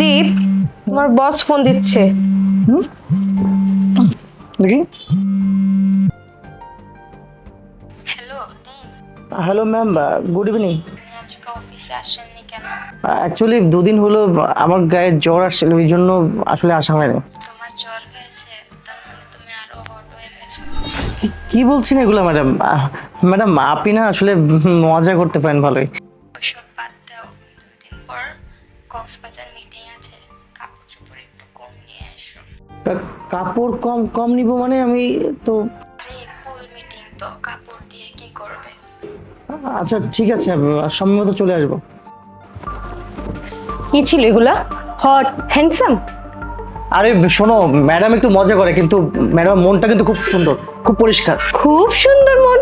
দীপ তোমার বস ফোন দিচ্ছে। দেখি। Hello hello ma'am good evening actually দুদিন হলো আমার গায়ে জ্বর আসছিল ওই জন্য আসলে আসা হয়নি। তোমার জ্বর কি- বলছেন এগুলো ম্যাডাম ম্যাডাম আপনি না আসলে মজা করতে পারেন ভালোই। ওসব বাদ দাও। দুই পর কক্সবাজার মিটিং আছে। কাপড় চোপড় একটু কম নিয়ে এসো কাপড় কম কম নিব মানে আমি তো আরে পুল মিটিং তো। কাপড় দিয়ে কি করবে? আচ্ছা ঠিক আছে সময় মতো চলে আসব। কি ছিল এগুলা? হট হ্যান্ডসাম আরে শোনো ম্যাডাম একটু মজা করে কিন্তু ম্যাডাম মনটা কিন্তু খুব সুন্দর খুব পরিষ্কার। খুব সুন্দর মন।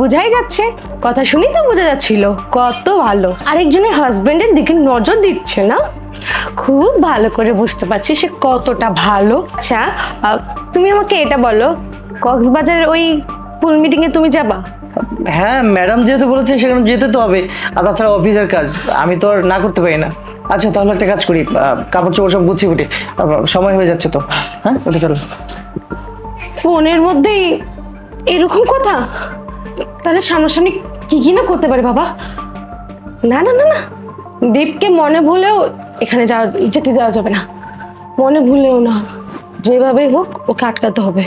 বোঝাই যাচ্ছে কথা শুনেই তো বোঝা যাচ্ছিল কত ভালো। আরেকজনের হাজবেন্ডের দিকে নজর দিচ্ছে না? খুব ভালো করে বুঝতে পারছি সে কতটা ভালো। আচ্ছা তুমি আমাকে এটা বলো কক্সবাজারের ওই ফুল মিটিং এ তুমি যাবা? হ্যাঁ ম্যাডাম যেহেতু বলেছে সেখানে যেতে তো হবে। আর তাছাড়া অফিসের কাজ আমি তো আর না করতে পারি না। আচ্ছা তাহলে একটা কাজ করি। কাপড় চোপড় সব গুছিয়ে উঠি। সময় হয়ে যাচ্ছে তো। হ্যাঁ ওটা চলো। ফোনের মধ্যেই এরকম কথা? তাহলে সামনাসামনি কি কি না করতে পারে বাবা? না না না না। দীপকে মনে ভুলেও এখানে যাওয়া যেতে দেওয়া যাবে না। মনে ভুলেও না। যেভাবেই হোক ওকে আটকাতে হবে।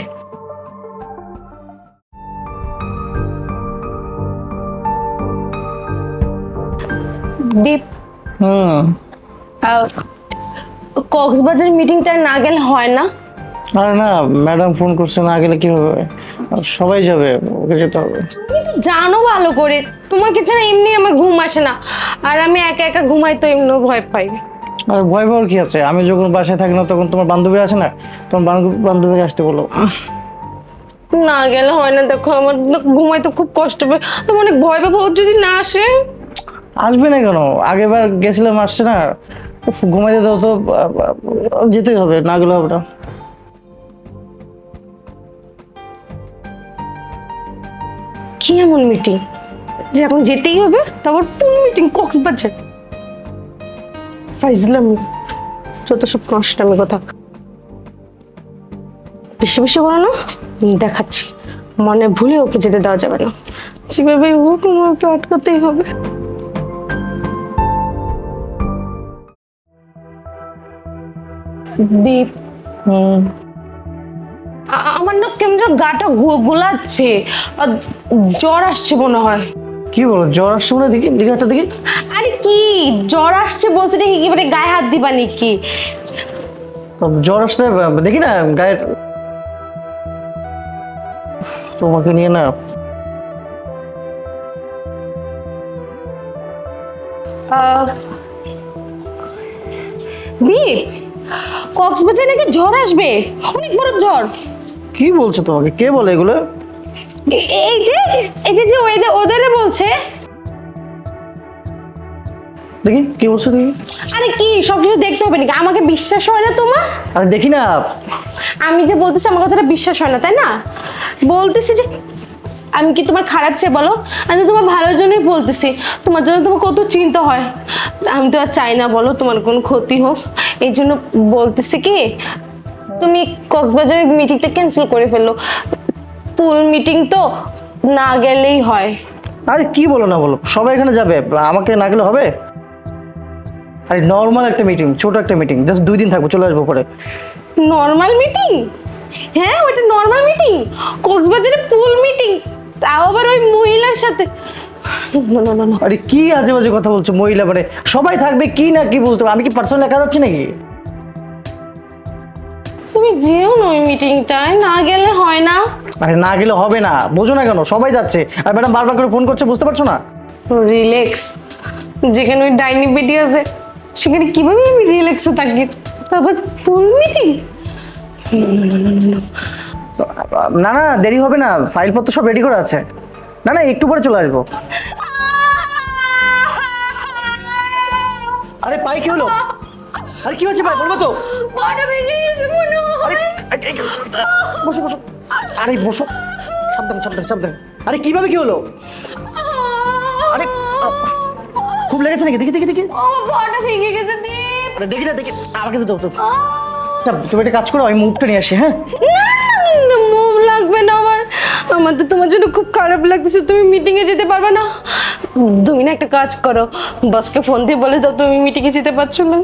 দীপ হুম। কক্সবাজার মিটিংটা না গেলে হয় না? আরে না ম্যাডাম ফোন করছে না গেলে কি হবে সবাই যাবে ওকে যেতে হবে। তুমি তো জানো ভালো করে তোমাকে ছাড়া এমনি আমার ঘুম আসে না। আর আমি একা একা ঘুমাই তো এমনি ভয় পাই। আর ভয় পাওয়ার কি আছে? আমি যখন বাসায় থাকি না তখন তোমার বান্ধবী আছে না? তোমার বান্ধব- বান্ধবীকে আসতে বলো। না গেলে হয় না দেখো আমার তো ঘুমাইতে খুব কষ্ট হবে আমি অনেক ভয় পাবো যদি না আসে? আসবে না কেন? আগেবার গেছিলাম আসছে না। ঘুমাইতে দাও তো যেতেই হবে, না গেলে হবে না। কি এমন মিটিং যে এখন যেতেই হবে, তারপর পুরো মিটিং কক্সবাজার। ফাইজলাম, যত সব নষ্টামি কথা। বেশি বেশি বলো না দেখাচ্ছি। মনে ভুলে ওকে যেতে দেওয়া যাবে না। যেভাবে হোক আমার ওকে আটকাতেই হবে। দীপ। হুম। আমার না কেমন যেন গাটা গোলাচ্ছে। আর জ্বর আসছে মনে হয়। কি বলো জ্বর আসছে মনে দেখি একটা দেখি। আরে কি? জ্বর আসছে বলছে দেখি কি মানে গায়ে হাত দিবা নাকি? জ্বর আসলে দেখি না গায়ের তোমাকে নিয়ে না। দীপ! কক্সবাজার নাকি জ্বর আসবে? অনেক বড় জ্বর। কি বলছো তোমাকে? কে বলে এগুলো? এ- এই যে এই যে যে ওদের ওদেরে বলছে। দেখি কি বলছো দেখি। আরে কি সব কিছু দেখতে হবে নাকি? আমাকে বিশ্বাস হয় না তোমার? আরে দেখি না। আমি যে বলতেছি আমার কথাটা বিশ্বাস হয় না তাই না? বলতেছি যে আমি কি তোমার খারাপ চেয়ে বলো? আমি তো তোমার ভালোর জন্যই বলতেছি। তোমার জন্য তোমার কত চিন্তা হয়। আমি তো আর চাই না বলো তোমার কোনো ক্ষতি হোক। এই জন্য বলতেছি কি তুমি কক্সবাজারের মিটিংটা ক্যান্সেল করে ফেলল। পুল মিটিং তো না গেলেই হয়। আরে কি বলো না বলো সবাই এখানে যাবে আমাকে না গেলে হবে? আরে নর্মাল একটা মিটিং ছোট একটা মিটিং জাস্ট দুই দিন থাকব চলে আসব পরে। নর্মাল মিটিং হ্যাঁ ওটা নর্মাল মিটিং কক্সবাজারে পুল মিটিং তাও আবার ওই মহিলার সাথে। না না না না। আরে কি আজে বাজে কথা বলছো মহিলা? মানে সবাই থাকবে কি না কি পারব। আমি কি পার্সোনাল একা যাচ্ছি নাকি? তুমি যেও না ওই মিটিংটায় না গেলে হয় না। আরে না গেলে হবে না। বোঝো না কেন সবাই যাচ্ছে। আর ম্যাডাম বারবার করে ফোন করছে বুঝতে পারছ না? রিল্যাক্স যেখানে ওই ডাইনি বেডি আছে সেখানে কীভাবে আমি রিল্যাক্সে থাকি? তারপর ফুল মিটিং না না দেরি হবে না। ফাইলপত্র সব রেডি করে আছে। না না একটু পরে চলে আসব। আরে পাই কি হলো? আরে কি হচ্ছে ভাই? বলব তো। পাটা ভেঙে গেছে মনে আরে হয় বসো বসো। আরে বসো। সাবধান সাবধান সাবধান। আরে কীভাবে কি হলো? আরে খুব লেগেছে নাকি? দেখি দেখি দেখি। ও পাটা ভেঙে গেছে দীপ। আরে দেখি না দেখি। আমার কাছে দাও তো তুমি একটা কাজ করো আমি মুভটা নিয়ে আসি হ্যাঁ? মুভ লাগবে না আমার। আমার তো তোমার জন্য খুব খারাপ লাগতেছে। তুমি মিটিং এ যেতে পারবে না। তুমি না একটা কাজ করো বসকে ফোন দিয়ে বলে দাও তুমি মিটিং এ যেতে পারছ না।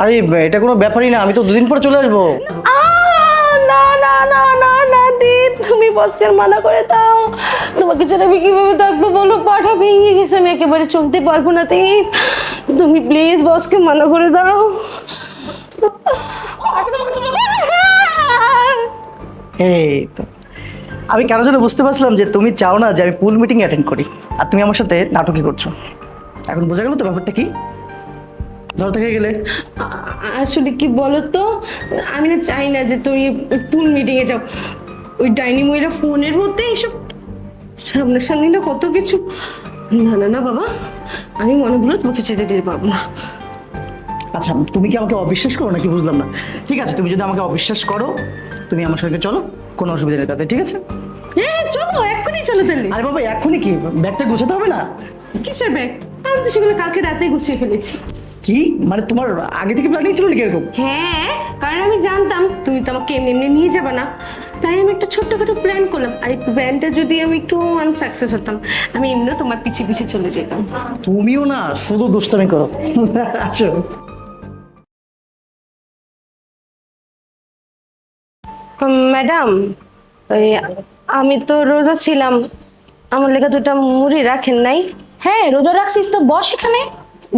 আরে এটা কোনো ব্যাপারই না আমি তো দুদিন পর চলে আসব। না না না না না দীপ তুমি বসকে মানা করে দাও। তোমাকে ছাড়া আমি কীভাবে থাকব বলো? পাটা ভেঙে গেছে আমি একেবারে চলতে পারব না দীপ। তুমি প্লিজ বসকে মানা করে দাও। এই তো। আমি কেন যেন বুঝতে পারছিলাম যে তুমি চাও না যে আমি পুল মিটিং অ্যাটেন্ড করি। আর তুমি আমার সাথে নাটকই করছ। এখন বোঝা গেল তো ব্যাপারটা কি? ধর থেকে গেলে। আসলে কি বলো তো আমি না চাই না যে তুমি পুল মিটিংয়ে যাও। ওই ডাইনিং মহিলা ফোনের মধ্যে এইসব সামনাসামনি না কত কিছু। না না না বাবা আমি মনে হলো তোমাকে যেতে দিতে পারব না। আচ্ছা তুমি কি আমাকে অবিশ্বাস করো নাকি বুঝলাম না। ঠিক আছে তুমি যদি আমাকে অবিশ্বাস করো তুমি আমার সঙ্গে চলো। কোনো অসুবিধা নেই তাতে ঠিক আছে? হ্যাঁ চলো এক্ষুনি চলো তাহলে আরে বাবা এখনই কি? ব্যাগটা গোছাতে হবে না? কিসের ব্যাগ? আমি তো সেগুলো কালকে রাতে গুছিয়ে ফেলেছি। কি? মানে তোমার আগে থেকে প্ল্যানিং ছিল নাকি এরকম? হ্যাঁ কারণ আমি জানতাম তুমি তো আমাকে এমনি এমনি নিয়ে যাবে না। তাই আমি একটা ছোট্টখাটো প্ল্যান করলাম। আর এই প্ল্যানটা যদি আমি একটু আনসাকসেস হতাম আমি এমনিও তোমার পিছে পিছে চলে যেতাম। তুমিও না শুধু দুষ্টামি করো। আসো। ম্যাডাম ওই আমি তো রোজা ছিলাম। আমার লেগে দুটা মুড়ি রাখেন নাই। হ্যাঁ রোজা রাখছিস তো বস এখানে।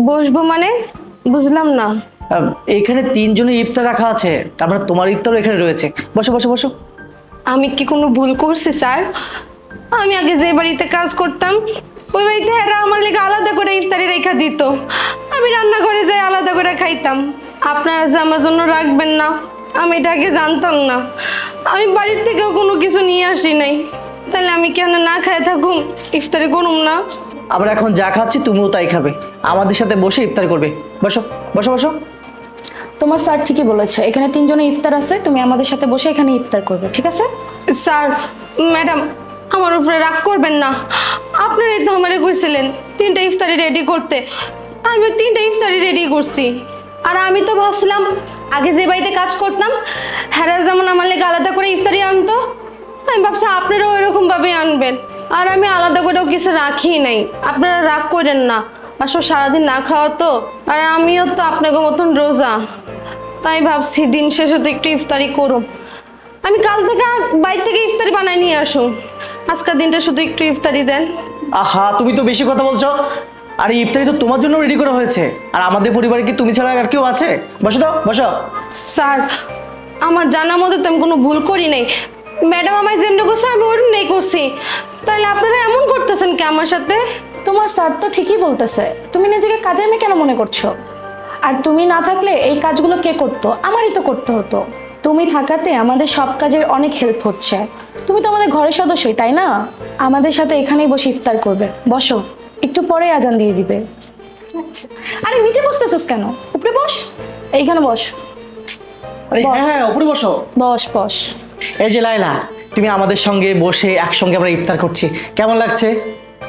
বসবো মানে? বুঝলাম না। এখানে তিনজনের ইফতার রাখা আছে তারপরে তোমার ইফতারও এখানে রয়েছে। বসো বসো বসো। আমি কি কোনো ভুল করছি স্যার? আমি আগে যে বাড়িতে কাজ করতাম ওই বাড়িতে এরা আমার লেগে আলাদা করে ইফতারি রেখা দিত। আমি রান্না করে যাই আলাদা করে খাইতাম। আপনারা যে আমার জন্য রাখবেন না আমি এটা আগে জানতাম না। আমি বাড়ির থেকেও কোনো কিছু নিয়ে আসি নাই। তাহলে আমি কেন না খাই থাকুম? ইফতারি করুম না। আবার এখন যা খাচ্ছি তুমিও তাই খাবে। আমাদের সাথে বসে ইফতার করবে। বসো বসো বসো। তোমার স্যার ঠিকই বলেছে। এখানে তিনজনে ইফতার আছে তুমি আমাদের সাথে বসে এখানে ইফতার করবে ঠিক আছে? স্যার ম্যাডাম আমার উপরে রাগ করবেন না। আপনারাই তো আমারে কইছিলেন তিনটা ইফতারি রেডি করতে। আমি তিনটা ইফতারি রেডি করছি। আর আমি তো ভাবছিলাম, আগে যে বাড়িতে কাজ করতাম হ্যাঁ যেমন আমার লেগে আলাদা করে ইফতারি আনতো, আমি ভাবছি আপনারাও এরকম ভাবে আনবেন। আর আমি আলাদা করেও কিছু রাখি নাই। আপনারা রাগ করেন না। আসলে সারাদিন না খাওয়া তো, আর আমিও তো আপনাকে মতন রোজা। তাই ভাবছি দিন শেষে তো একটু ইফতারি করুম। আমি কাল থেকে বাইরে থেকে ইফতারি বানাই নিয়ে আসুন আজকের দিনটা শুধু একটু ইফতারি দেন। আহা, তুমি তো বেশি কথা বলছো। আর এই ইফতারি তো তোমার জন্য রেডি করা হয়েছে। আর আমাদের পরিবারে কি তুমি ছাড়া আর কেউ আছে? বসো তো, বসো। স্যার, আমার জানা মতো তো আমি কোনো ভুল করি নাই। ম্যাডাম আমায় যেমনি করছে, আমি ওরম নেই করছি। তাহলে আপনারা এমন করতেছেন কি আমার সাথে? তোমার স্যার তো ঠিকই বলতেছে। তুমি নিজেকে কাজের মেয়ে কেন মনে করছ? আর তুমি না থাকলে এই কাজগুলো কে করতো? আমারই তো করতে হতো। তুমি থাকাতে আমাদের সব কাজের অনেক হেল্প হচ্ছে। তুমি তো আমাদের ঘরের সদস্যই, তাই না? আমাদের সাথে এখানেই বসে ইফতার করবে। বসো। একটু পরে আজান দিয়ে দিবে। আচ্ছা। আরে নিচে বসতেছিস কেন? উপরে বস। এইখানে বস। আরে হ্যাঁ হ্যাঁ উপরে বসো। বস বস। এই যে লাইলা তুমি আমাদের সঙ্গে বসে একসঙ্গে আমরা ইফতার করছি। কেমন লাগছে?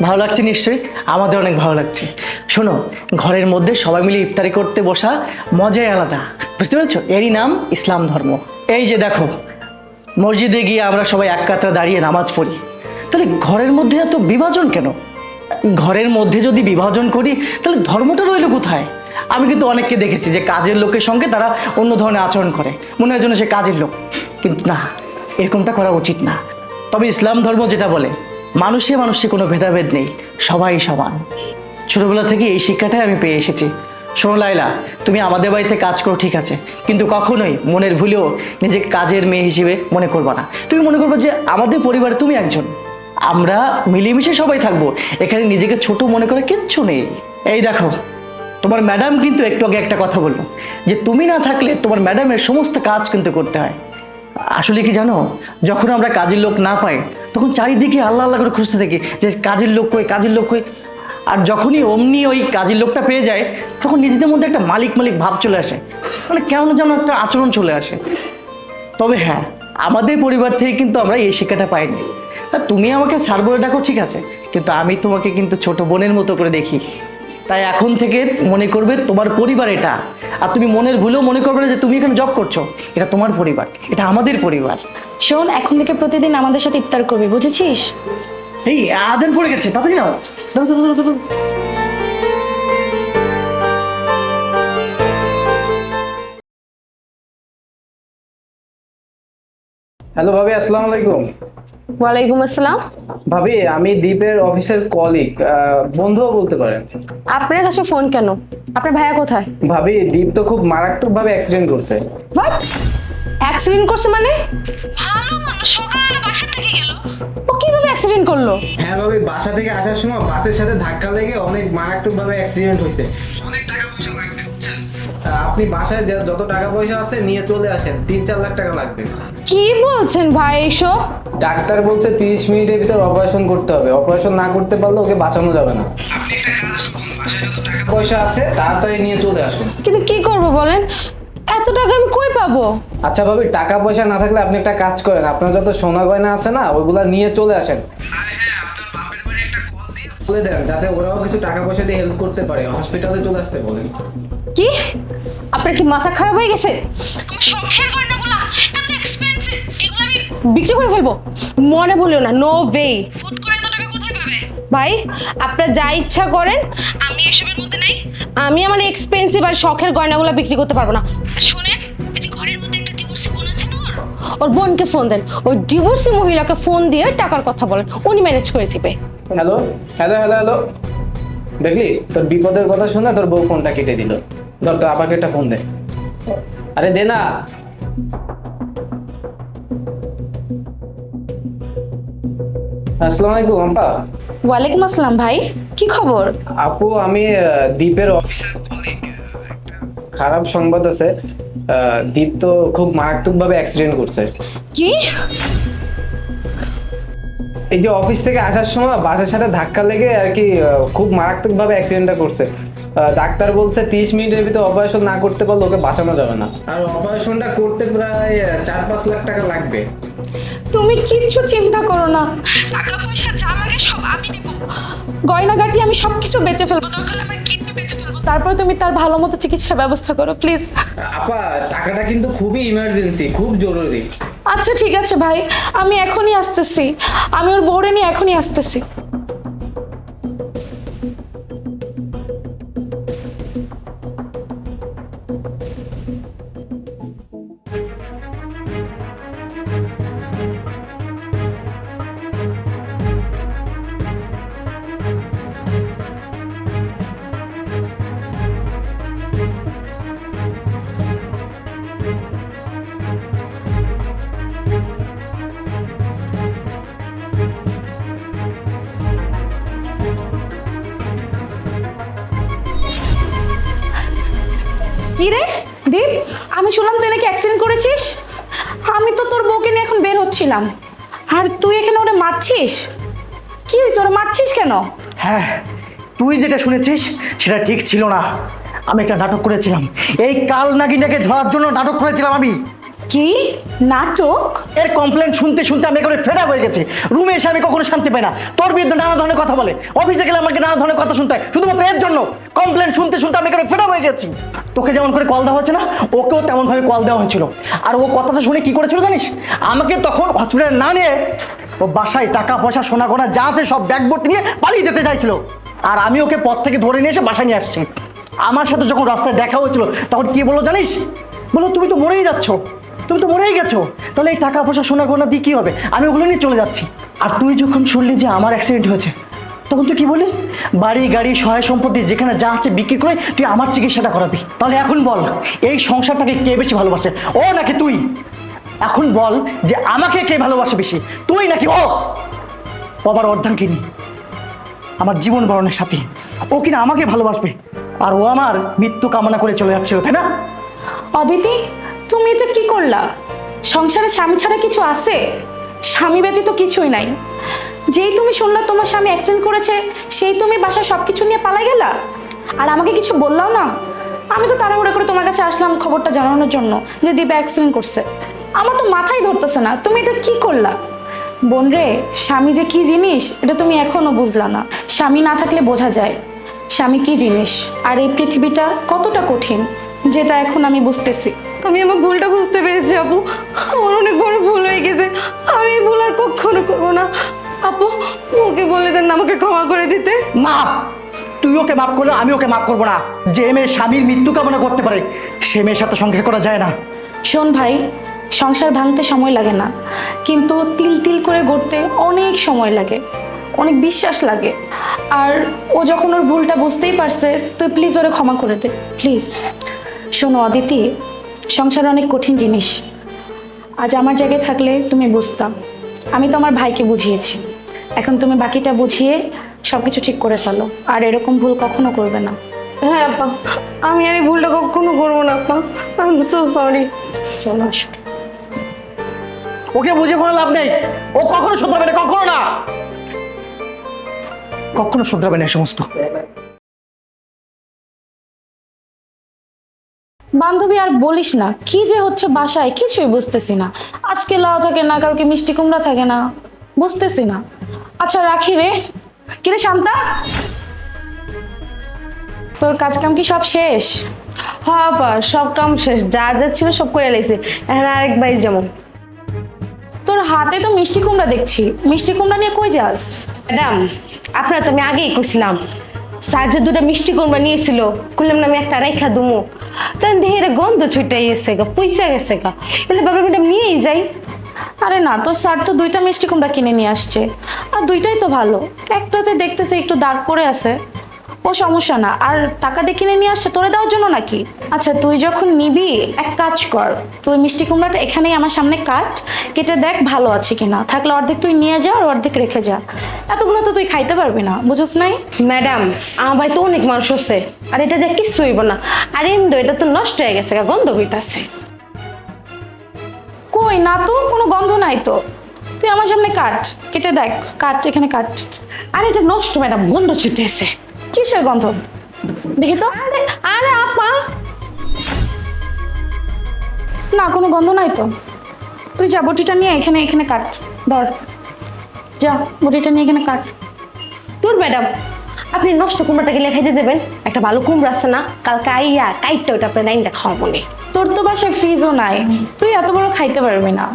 ভালো লাগছে নিশ্চয়ই? আমাদের অনেক ভালো লাগছে। শোনো ঘরের মধ্যে সবাই মিলে ইফতারি করতে বসা মজাই আলাদা। বুঝতে পেরেছ? এরই নাম ইসলাম ধর্ম। এই যে দেখো মসজিদে গিয়ে আমরা সবাই এক কাতরা দাঁড়িয়ে নামাজ পড়ি। তাহলে ঘরের মধ্যে এত বিভাজন কেন? ঘরের মধ্যে যদি বিভাজন করি, তাহলে ধর্মটা রইল কোথায়? আমি কিন্তু অনেককে দেখেছি যে কাজের লোকের সঙ্গে তারা অন্য ধরনের আচরণ করে। মনে হয় যেন সে কাজের লোক। কিন্তু না, এরকমটা করা উচিত না। তবে ইসলাম ধর্ম যেটা বলে, মানুষে মানুষে কোনো ভেদাভেদ নেই, সবাই সমান। ছোটবেলা থেকে এই শিক্ষাটাই আমি পেয়ে এসেছি। শোনো লাইলা তুমি আমাদের বাড়িতে কাজ করো, ঠিক আছে। কিন্তু কখনোই মনের ভুলেও নিজেকে কাজের মেয়ে হিসেবে মনে করবা না। তুমি মনে করবে যে আমাদের পরিবারে তুমি একজন। আমরা মিলেমিশে সবাই থাকব। এখানে নিজেকে ছোট মনে করে কিচ্ছু নেই। এই দেখো, তোমার ম্যাডাম কিন্তু একটু আগে একটা কথা বলল, যে তুমি না থাকলে তোমার ম্যাডামের সমস্ত কাজ কিন্তু করতে হয়। আসলে কি জানো, যখন আমরা কাজের লোক না পাই, তখন চারিদিকে আল্লাহ আল্লাহ করে খুঁজতে থাকি, যে কাজের লোক কই, কাজের লোক কই। আর যখনই অমনি ওই কাজের লোকটা পেয়ে যায়, তখন নিজেদের মধ্যে একটা মালিক মালিক ভাব চলে আসে। মানে কেমন যেন একটা আচরণ চলে আসে। তবে হ্যাঁ আমাদের পরিবার থেকে কিন্তু আমরা এই শিক্ষাটা পাইনি। তা তুমি আমাকে স্যার বলে ডাকো ঠিক আছে। কিন্তু আমি তোমাকে কিন্তু ছোট বোনের মতো করে দেখি। তাই এখন থেকে মনে করবে তোমার পরিবার এটা। আর তুমি মনের ভুলেও মনে করবে না যে তুমি এখানে জব করছ। এটা তোমার পরিবার এটা আমাদের পরিবার। শোন এখন থেকে প্রতিদিন আমাদের সাথে ইফতার করবে বুঝেছিস? এই আজান পড়ে গেছে তাড়াতাড়ি নাও। হ্যালো ভাবি আসসালামু আলাইকুম। ওয়ালাইকুম আসসালাম। ভাবি আমি দ্বীপের অফিসের কলিগ বন্ধুও বলতে পারেন। আপনার কাছে ফোন কেন? আপনার ভাইয়া কোথায়? ভাবি দ্বীপ তো খুব মারাত্মকভাবে অ্যাক্সিডেন্ট করছে। হোয়াট অ্যাক্সিডেন্ট করছে মানে? ভালো মানুষ সকালে বাসা থেকে গেল। ও কীভাবে অ্যাক্সিডেন্ট করল? হ্যাঁ ভাবি বাসা থেকে আসার সময় বাসের সাথে ধাক্কা লেগে অনেক মারাত্মকভাবে অ্যাক্সিডেন্ট হয়েছে। অনেক টাকা পয়সা আপনি বাসায় যে যত টাকা পয়সা আছে নিয়ে চলে আসেন। তিন চার লাখ টাকা লাগবে। কি বলছেন ভাই এইসব ডাক্তার বলছে তিরিশ মিনিটের ভিতর অপারেশন করতে হবে। অপারেশন না করতে পারলে ওকে বাঁচানো যাবে না। আপনি একটা কাজ করুন বাসায় যত টাকা পয়সা আছে তাড়াতাড়ি নিয়ে চলে আসুন। কিন্তু কি করব বলেন? এত টাকা আমি কই পাবো? আচ্ছা ভাবি টাকা পয়সা না থাকলে আপনি একটা কাজ করেন। আপনার যত সোনা গয়না আছে না ওইগুলা নিয়ে চলে আসেন। আরে হ্যাঁ আপনার বাপের বাড়ি একটা কল দিয়ে বলে দেন যাতে ওরাও কিছু টাকা পয়সা দিয়ে হেল্প করতে পারে। হসপিটালে চলে আসতে বলেন। কি? আপনার কি মাথা খারাপ হয়ে গেছে? আমার শখের গয়নাগুলো এত এক্সপেন্সিভ এগুলো আমি বিক্রি করে ফেলব। মনে বলিও না নো ওয়ে ফুট করে এত টাকা কোথায় পাবে? ভাই, আপনার যা ইচ্ছা করেন, আমি এসবের মধ্যে নাই। আমি আমার এক্সপেন্সিভ আর শখের গয়নাগুলো বিক্রি করতে পারব না। শুনেন, এই যে ঘরের মধ্যে একটা ডিভোর্সি বোন আছে না? ওর? বোনকে ফোন দেন। ওই ডিভোর্সি মহিলাকে ফোন দিয়ে টাকার কথা বলেন, উনি ম্যানেজ করে দিবে। হ্যালো হ্যালো হ্যালো হ্যালো দেখলি? তোর বিপদের কথা শুনে তোর বউ ফোনটা কেটে দিল। ধর তোর আপাকে একটা ফোন দে। আরে দে না। আসসালামু আলাইকুম আম্পা। ওয়ালাইকুম আসসালাম ভাই কি খবর? আপু আমি অফিসের কলিগ খারাপ সংবাদ আছে। দ্বীপ তো খুব মারাত্মকভাবে অ্যাক্সিডেন্ট করছে। কি? এই যে অফিস থেকে আসার সময় বাসের সাথে ধাক্কা লেগে আর কি খুব মারাত্মকভাবে অ্যাক্সিডেন্টটা করছে। ডাক্তার বলছে তিরিশ মিনিটের ভিতরে অপারেশন না করতে পারলে ওকে বাঁচানো যাবে না। আর অপারেশনটা করতে প্রায় চার পাঁচ লাখ টাকা লাগবে। তুমি কিচ্ছু চিন্তা করো না। টাকা পয়সা যা লাগে সব আমি দেব। গয়নাগাটি আমি সব কিছু বেচে ফেলব। দরকার হলে আমার কিডনি বেচে ফেলব। তারপর তুমি তার ভালো মতো চিকিৎসা ব্যবস্থা করো প্লিজ আপা টাকাটা কিন্তু খুবই ইমার্জেন্সি খুব জরুরি। আচ্ছা ঠিক আছে ভাই। আমি এখনই আসতেছি। আমি ওর বউরে নিয়ে এখনই আসতেছি। হচ্ছিলাম আর তুই এখানে ওরে মারছিস? কি হয়েছে, ওরা মারছিস কেন? হ্যাঁ তুই যেটা শুনেছিস সেটা ঠিক ছিল না। আমি একটা নাটক করেছিলাম। এই কাল নাগিনাকে ধরার জন্য নাটক করেছিলাম আমি। কি? নাটক? এর কমপ্লেন শুনতে শুনতে আমি একেবারে ফেরা হয়ে গেছি। রুমে এসে আমি কখনো শান্তি পাই না। তোর বিরুদ্ধে নানা ধরনের কথা বলে। অফিসে গেলে আমাকে নানা ধরনের কথা শুনতে হয়। শুধুমাত্র এর জন্য। কমপ্লেন শুনতে শুনতে আমি একেবারে ফেরা হয়ে গেছি। তোকে যেমন করে কল দেওয়া হচ্ছে না, ওকেও তেমন ভাবে কল দেওয়া হয়েছিল। আর ও কথাটা শুনে কি করেছিল জানিস? আমাকে তখন হসপিটালে না নিয়ে ও বাসায় টাকা, পয়সা, সোনা গোনা যা আছে সব ব্যাগ ভর্তি নিয়ে পালিয়ে যেতে চাইছিল। আর আমি ওকে পথ থেকে ধরে নিয়ে এসে বাসায় নিয়ে আসছি। আমার সাথে যখন রাস্তায় দেখা হয়েছিল, তখন কি বলো জানিস? বলো তুমি তো মরেই যাচ্ছ। তুমি তো মরেই গেছো। তাহলে এই টাকা পয়সা, সোনা গোনা দিয়ে কী হবে? আমি ওগুলো নিয়ে চলে যাচ্ছি। আর তুই যখন শুনলি যে আমার অ্যাক্সিডেন্ট হয়েছে, তখন তুই কি বলি বাড়ি, গাড়ি, সহায় সম্পত্তি, যেখানে যা আছে বিক্রি করে তুই আমার চিকিৎসাটা করাবি। তাহলে এখন বল, এই সংসারটাকে কে বেশি ভালোবাসে? ও নাকি তুই? এখন বল যে আমাকে কে ভালোবাসে বেশি? তুই নাকি ও? বাবার অর্ধাঙ্গিনী। আমার জীবন বরণের সাথী। ও কিনা আমাকে ভালোবাসবে? আর ও আমার মৃত্যু কামনা করে চলে যাচ্ছিল তাই না? অদিতি? তুমি এটা কি করলা? সংসারে স্বামী ছাড়া কিছু আছে? স্বামী ব্যতীত কিছুই নাই। যেই তুমি শুনলা তোমার স্বামী অ্যাক্সিডেন্ট করেছে, সেই তুমি বাসা সব কিছু নিয়ে পালাই গেলা? আর আমাকে কিছু বললাও না? আমি তো তাড়াহুড়ো করে তোমার কাছে আসলাম খবরটা জানানোর জন্য যে দীপা অ্যাক্সিডেন্ট করছে। আমার তো মাথায় ধরতেছে না, তুমি এটা কি করলা? বোন রে, স্বামী যে কি জিনিস, এটা তুমি এখনও বুঝলা না। স্বামী না থাকলে বোঝা যায়। স্বামী কি জিনিস? আর এই পৃথিবীটা কতটা কঠিন, যেটা এখন আমি বুঝতেছি। আমি আমার ভুলটা বুঝতে পেরেছি আপু। আমার অনেক বড় ভুল হয়ে গেছে। আমি এই ভুল আর কখনো করব না। আপু ওকে বলে দেন আমাকে ক্ষমা করে দিতে। না তুই ওকে মাফ করলে আমি ওকে মাফ করব না। যে মেয়ে স্বামীর মৃত্যু কামনা করতে পারে সে মেয়ের সাথে সংসার করা যায় না। শোন ভাই সংসার ভাঙতে সময় লাগে না। কিন্তু তিল তিল করে গড়তে অনেক সময় লাগে। অনেক বিশ্বাস লাগে। আর ও যখন ওর ভুলটা বুঝতেই পারছে তুই প্লিজ ওরে ক্ষমা করে দে। প্লিজ শোনো অদিতি সংসার অনেক কঠিন জিনিস। আজ আমার জায়গায় থাকলে তুমি বুঝতাম আমি তো আমার ভাইকে বুঝিয়েছি। এখন তুমি বাকিটা বুঝিয়ে সব কিছু ঠিক করে ফেলো। আর এরকম ভুল কখনো করবে না। হ্যাঁ আপা। আমি আর এই ভুলটা কখনো করব না আপা। আই এম সো সরি চলো আসো। ওকে বুঝে কোনো লাভ নেই। ও কখনো শুধরাবে না কখনো না। কখনো শুধরাবে না এই সমস্ত। বান্ধবী আর বলিস না কি যে হচ্ছে বাসায় কিছুই বুঝতেছি না। আজকে লাউ থাকে না কালকে মিষ্টি কুমড়া থাকে না বুঝতেছি না। আচ্ছা রাখি রে। কিরে শান্তা? তোর কাজ কাম কি সব শেষ? হ্যাঁ সব কাম শেষ। যা যা ছিল সব করে লাইছে। এখন আরেক বাইর যেমন তোর হাতে তো মিষ্টি কুমড়া দেখছি। মিষ্টি কুমড়া নিয়ে কই যাস? ম্যাডাম আপনার তো আমি আগেই কইছিলাম। যে দুটা মিষ্টি কুমড়া নিয়েছিল করলাম না আমি একটা রেখা দুমু। তখন দেখি এটা গন্ধ ছুটাই এসে গা, পুইচা গেছে গা। এলে বাবা ম্যাডাম নিয়েই যাই। আরে না, তো স্যার তো দুইটা মিষ্টি কুমড়া কিনে নিয়ে আসছে। আর দুইটাই তো ভালো। একটাতে দেখতেছে একটু দাগ পড়ে আছে। ও সমস্যা না। আর টাকা দিয়ে কিনে নিয়ে আসছে তোরে দেওয়ার জন্য নাকি? আচ্ছা তুই যখন নিবি এক কাজ কর। তুই মিষ্টি কুমড়াটা এখানেই আমার সামনে কাট কেটে দেখ ভালো আছে কিনা। থাকলে অর্ধেক তুই নিয়ে যা আর অর্ধেক রেখে যা। এতগুলো তো তুই খাইতে পারবি না বুঝছ নাই? ম্যাডাম আমার ভাই তো অনেক মানুষ আছে। আর এটা দেখ কিচ্ছু হইব না। আর এমনি এটা তো নষ্ট হয়ে গেছে গন্ধ হইতাছে। কই না তো কোনো গন্ধ নাই তো। তুই আমার সামনে কাট কেটে দেখ কাট এখানে কাট। আর এটা নষ্ট ম্যাডাম গন্ধ ছুটেছে। কিসের গন্ধ? দেখি তো। আরে আরে আপা। না কোনো গন্ধ নাই তো। তুই যা বটিটা নিয়ে এখানে এখানে কাট। ধর। যা বটিটা নিয়ে এখানে কাট। তোর ম্যাডাম আপনি নষ্ট কুমড়াটাকে লেখাইতে দেবেন। একটা ভালো কুমড়া আছে না কালকে আইয়া কাইটটা ওটা আপনার লাইনটা খাওয়াবো তোর তো বাসায় ফ্রিজও নাই। তুই এত বড় খাইতে পারবি না।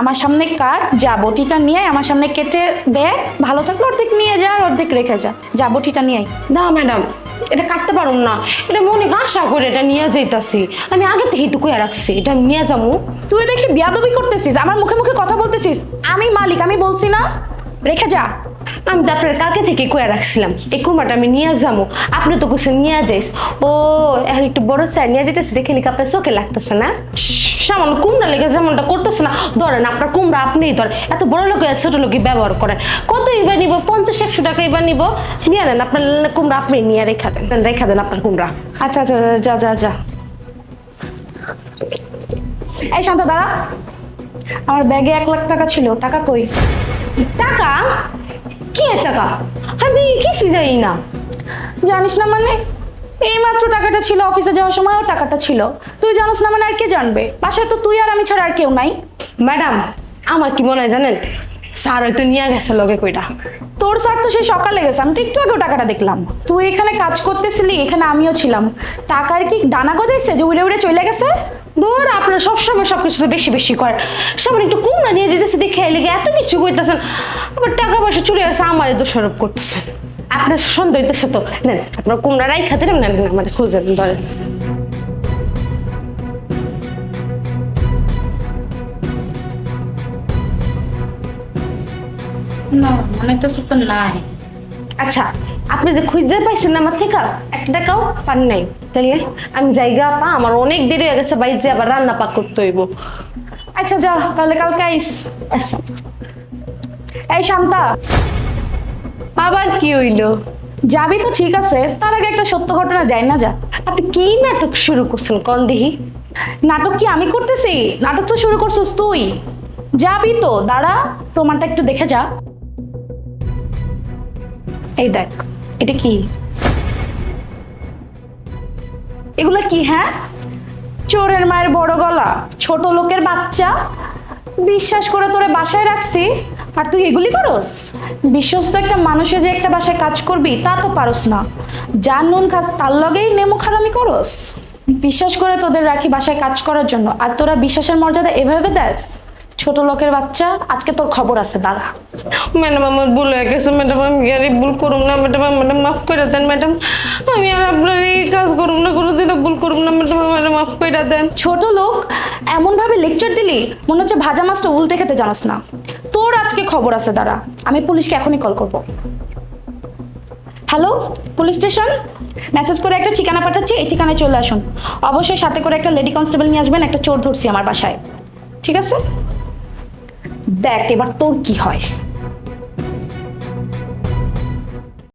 আমার সামনে কাট যা বটিটা নিয়ে আমার সামনে কেটে দে ভালো থাকলে অর্ধেক নিয়ে যা আর অর্ধেক রেখে যা। যা বটিটা নিয়ে। না ম্যাডাম এটা কাটতে পারুম না। এটা মনে আশা করে এটা নিয়ে যাইতাছি। আমি আগে থেকে একটু কইয়া রাখছি এটা আমি নিয়ে যাব। তুই দেখি বিয়াদবি করতেছিস আমার মুখে মুখে কথা বলতেছিস। আমি মালিক আমি বলছি না। রেখে যা। আমি তো আপনার কালকে থেকে কইয়া রাখছিলাম এই কুমড়াটা আমি নিয়ে যাব। আপনি তো কিছু নিয়ে যাইস। ও এখন একটু বড় চাই নিয়ে যেতেছে দেখে লিখে আপনার চোখে লাগতেছে না। সামান্য কুমড়া লেগে যেমনটা করতেছে না ধরেন আপনার কুমড়া আপনিই ধরেন এত বড় লোক ছোট লোকই ব্যবহার করেন। কত এবার নিব? পঞ্চাশ একশো টাকা এবার নিব। নিয়ে নেন আপনার কুমড়া আপনি নিয়ে রেখা দেন। রেখা দেন আপনার কুমড়া। আচ্ছা আচ্ছা যা যা যা। এই শান্ত দাঁড়া। আমার ব্যাগে এক লাখ টাকা ছিল টাকা কই? টাকা? কি টাকা? আমি কিছু যাই না। জানিস না মানে? এই মাত্র টাকাটা ছিল অফিসে যাওয়ার সময়ও টাকাটা ছিল। তুই জানিস না মানে আর কে জানবে? বাসায় তো তুই আর আমি ছাড়া আর কেউ নাই। ম্যাডাম আমার কি মনে হয় জানেন? স্যার হয়তো নিয়ে গেছে লগে কইটা তোর স্যার তো সেই সকালে গেছে আমি তো একটু আগেও টাকাটা দেখলাম। তুই এখানে কাজ করতেছিলি এখানে আমিও ছিলাম। টাকার কি ডানা গজাইছে যে উড়ে উড়ে চলে গেছে? দূর আপনার সবসময় সব কিছুতে বেশি বেশি করেন। সামনে একটু কুমড়া নিয়ে যেতেছে দেখে লেগে এত কিছু কইতেছেন। আবার টাকা পয়সা চুরি আছে আমারে দোষারোপ করতেছেন। আপনার সন্দেহ হইতেছে তো নেন আপনার কুমড়া রাই খাতে নেন আমাদের খুঁজেন ধরেন। না মানে তো তো নাই। আচ্ছা আপনি যে খুঁজে পাইছেন আমার থেকে একটা টাকাও পান নাই। তাইলে আমি জায়গা পা আমার অনেক দেরি হয়ে গেছে বাইরে আবার রান্না পাক করতে হইব। আচ্ছা যা তাহলে কালকে আইস। আচ্ছা। এই শান্তা। আবার কি হইল? যাবি তো ঠিক আছে তার আগে একটা সত্য ঘটনা যাই না যা। আপনি কি নাটক শুরু করছেন কন দেখি নাটক কি আমি করতেছি? নাটক তো শুরু করছিস তুই। যাবি তো দাঁড়া প্রমাণটা একটু দেখে যা। এই দেখ এটা কি? এগুলো কি হ্যাঁ? চোরের মায়ের বড় গলা ছোট লোকের বাচ্চা। বিশ্বাস করে তোরে বাসায় রাখছি। আর তুই এগুলি করস? বিশ্বস্ত একটা মানুষে যে একটা বাসায় কাজ করবি, তা তো পারস না। যার নুন খাস, তার লগেই নেমো খারামি করস। বিশ্বাস করে তোদের রাখি বাসায় কাজ করার জন্য, আর তোরা বিশ্বাসের মর্যাদা এভাবে দেস? ছোট লোকের বাচ্চা আজকে তোর খবর আছে দাঁড়া। ম্যাডাম আমার ভুল হয়ে গেছে ম্যাডাম আমি আর এই ভুল করুম না ম্যাডাম ম্যাডাম মাফ করে দেন ম্যাডাম। আমি আর আপনার এই কাজ করুম না কোনো দিনও ভুল করুম না ম্যাডাম আমার মাফ করে দেন। ছোট লোক এমন ভাবে লেকচার দিলি মনে হচ্ছে ভাজা মাছটা উল্টে খেতে জানাস না। তোর আজকে খবর আছে দাঁড়া আমি পুলিশকে এখনই কল করব। হ্যালো পুলিশ স্টেশন মেসেজ করে একটা ঠিকানা পাঠাচ্ছি এই ঠিকানায় চলে আসুন। অবশ্যই সাথে করে একটা লেডি কনস্টেবল নিয়ে আসবেন একটা চোর ধরছি আমার বাসায়। ঠিক আছে? দেখ এবার তোর কি হয়?